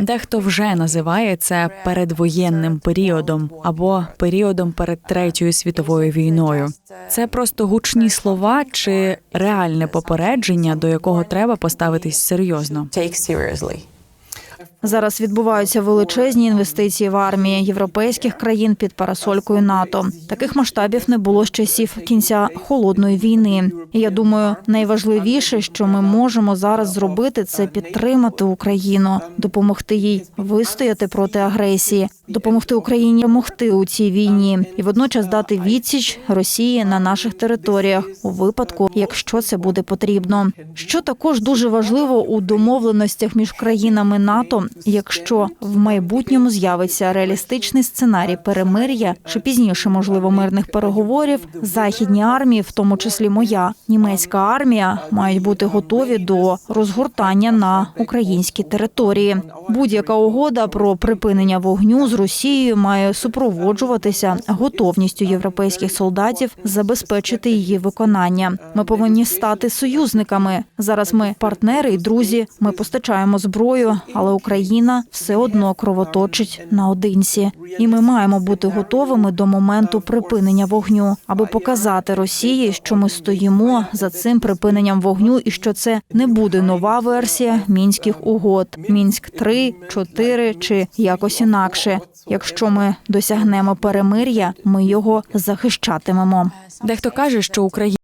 Дехто вже називає це передвоєнним періодом або періодом перед третьою світовою війною. Це просто гучні слова чи реальне попередження, до якого треба поставитись серйозно. Зараз відбуваються величезні інвестиції в армії європейських країн під парасолькою НАТО. Таких масштабів не було з часів кінця холодної війни. І я думаю, найважливіше, що ми можемо зараз зробити, це підтримати Україну, допомогти їй вистояти проти агресії, допомогти Україні перемогти у цій війні і водночас дати відсіч Росії на наших територіях у випадку, якщо це буде потрібно. Що також дуже важливо у домовленостях між країнами НАТО, якщо в майбутньому з'явиться реалістичний сценарій перемир'я чи пізніше, можливо, мирних переговорів, західні армії, в тому числі моя німецька армія, мають бути готові до розгортання на українській території. Будь-яка угода про припинення вогню з Росією має супроводжуватися готовністю європейських солдатів забезпечити її виконання. Ми повинні стати союзниками. Зараз ми партнери і друзі. Ми постачаємо зброю, але Україна все одно кровоточить наодинці, і ми маємо бути готовими до моменту припинення вогню, аби показати Росії, що ми стоїмо за цим припиненням вогню, і що це не буде нова версія мінських угод. Мінськ 3 4 чи якось інакше. Якщо ми досягнемо перемир'я, ми його захищатимемо. Дехто каже, що Україна